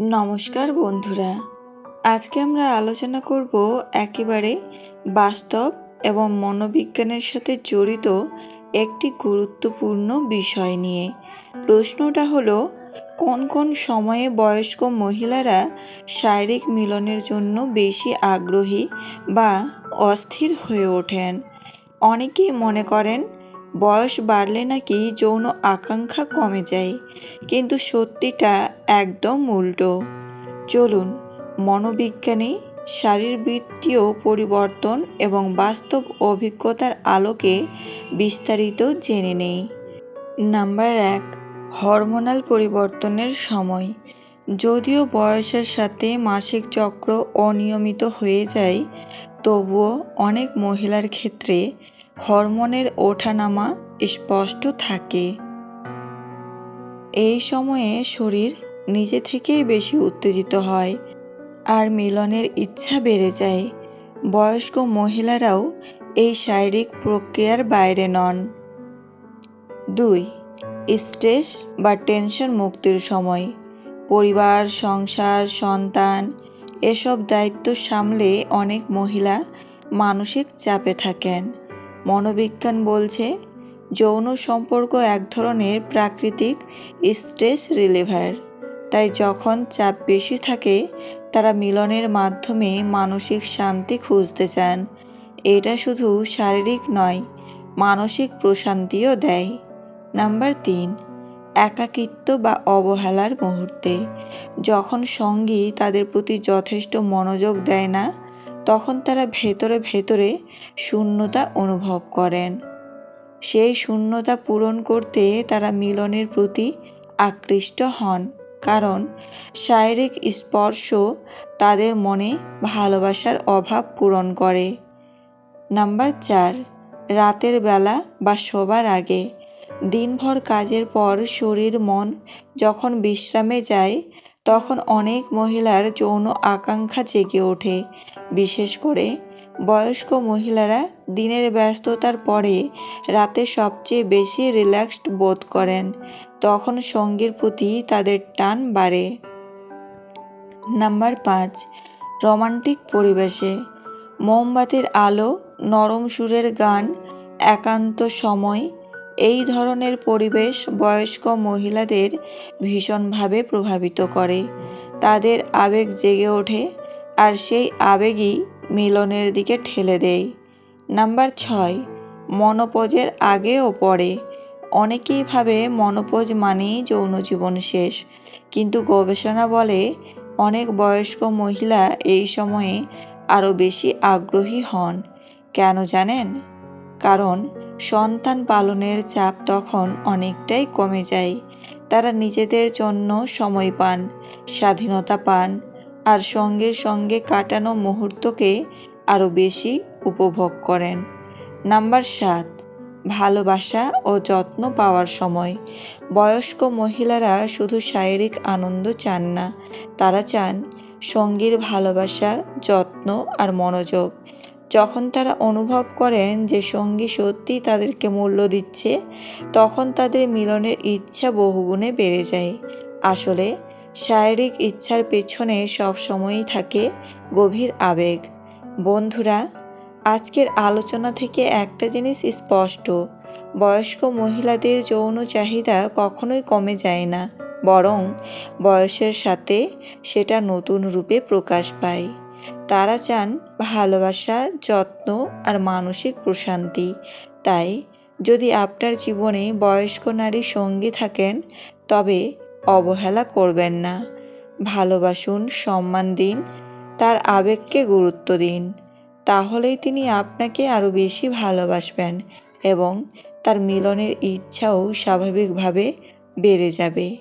নমস্কার বন্ধুরা। আজকে আমরা আলোচনা করব একেবারে বাস্তব এবং মনোবিজ্ঞানের সাথে জড়িত একটি গুরুত্বপূর্ণ বিষয় নিয়ে। প্রশ্নটা হলো, কোন কোন সময়ে বয়স্ক মহিলারা শারীরিক মিলনের জন্য বেশি আগ্রহী বা অস্থির হয়ে ওঠেন? অনেকেই মনে করেন বয়স বাড়লে নাকি যৌন আকাঙ্ক্ষা কমে যায়, কিন্তু সত্যিটা একদম উল্টো। চলুন, মনোবিজ্ঞানী শারীরবৃত্তীয় পরিবর্তন এবং বাস্তব অভিজ্ঞতার আলোকে বিস্তারিত জেনে নেই। নাম্বার এক, হরমোনাল পরিবর্তনের সময়। যদিও বয়সের সাথে মাসিক চক্র অনিয়মিত হয়ে যায়, তবুও অনেক মহিলার ক্ষেত্রে হরমোনের ওঠানামা স্পষ্ট থাকে। এই সময়ে শরীর নিজে থেকেই বেশি উত্তেজিত হয় আর মিলনের ইচ্ছা বেড়ে যায়। বয়স্ক মহিলারাও এই শারীরিক প্রক্রিয়ার বাইরে নন। দুই, স্ট্রেস বা টেনশন মুক্তির সময়। পরিবার, সংসার, সন্তান এসব দায়িত্ব সামলে অনেক মহিলা মানসিক চাপে থাকেন। মনোবিজ্ঞান বলছে, যৌন সম্পর্ক এক ধরনের প্রাকৃতিক স্ট্রেস রিলিভার। তাই যখন চাপ বেশি থাকে, তারা মিলনের মাধ্যমে মানসিক শান্তি খুঁজতে চান। এটা শুধু শারীরিক নয়, মানসিক প্রশান্তিও দেয়। নাম্বার তিন, একাকিত্ব বা অবহেলার মুহূর্তে। যখন সঙ্গী তাদের প্রতি যথেষ্ট মনোযোগ দেয় না তখন তারা ভেতরে ভেতরে শূন্যতা অনুভব করেন। সেই শূন্যতা পূরণ করতে তারা মিলনের প্রতি আকৃষ্ট হন, কারণ শারীরিক স্পর্শ তাদের মনে ভালোবাসার অভাব পূরণ করে। নাম্বার চার, রাতের বেলা বা শোবার আগে। দিনভর কাজের পর শরীর, মন যখন বিশ্রামে যায়, তখন অনেক মহিলার যৌন আকাঙ্ক্ষা জেগে ওঠে। বিশেষ করে বয়স্ক মহিলারা দিনের ব্যস্ততার পরে রাতে সবচেয়ে বেশি রিল্যাক্সড বোধ করেন, তখন সঙ্গীর প্রতি তাদের টান বাড়ে। নাম্বার পাঁচ, রোমান্টিক পরিবেশে। মোমবাতির আলো, নরম সুরের গান, একান্ত সময়, এই ধরনের পরিবেশ বয়স্ক মহিলাদের ভীষণভাবে প্রভাবিত করে। তাদের আবেগ জেগে ওঠে আর সেই আবেগই মিলনের দিকে ঠেলে দেয়। নাম্বার ছয়, মনোপজের আগে ও পরে। অনেকেই ভাবে মনোপজ মানেই যৌন জীবন শেষ। কিন্তু গবেষণা বলে অনেক বয়স্ক মহিলা এই সময়ে আরও বেশি আগ্রহী হন। কেন জানেন? কারণ সন্তান পালনের চাপ তখন অনেকটাই কমে যায়। তারা নিজেদের জন্য সময় পান, স্বাধীনতা পান আর সঙ্গের সঙ্গে কাটানো মুহূর্তকে আরও বেশি উপভোগ করেন। নাম্বার সাত, ভালোবাসা ও যত্ন পাওয়ার সময়। বয়স্ক মহিলারা শুধু শারীরিক আনন্দ চান না, তারা চান সঙ্গীর ভালোবাসা, যত্ন আর মনোযোগ। যখন তারা অনুভব করেন যে সঙ্গী সত্যি তাদেরকে মূল্য দিচ্ছে, তখন তাদের মিলনের ইচ্ছা বহুগুণে বেড়ে যায়। আসলে শারীরিক ইচ্ছার পেছনে সবসময়ই থাকে গভীর আবেগ। বন্ধুরা, আজকের আলোচনা থেকে একটা জিনিস স্পষ্ট। বয়স্ক মহিলাদের যৌন চাহিদা কখনোই কমে যায় না, বরং বয়সের সাথে সেটা নতুন রূপে প্রকাশ পায়। তারা চান ভালোবাসা, যত্ন আর মানসিক প্রশান্তি। তাই যদি আপনার জীবনে বয়স্ক নারী সঙ্গী থাকেন, তবে অবহেলা করবেন না। ভালোবাসুন, সম্মান দিন, তার আবেগকে গুরুত্ব দিন। তাহলেই তিনি আপনাকে আরও বেশি ভালোবাসবেন এবং তার মিলনের ইচ্ছাও স্বাভাবিকভাবে বেড়ে যাবে।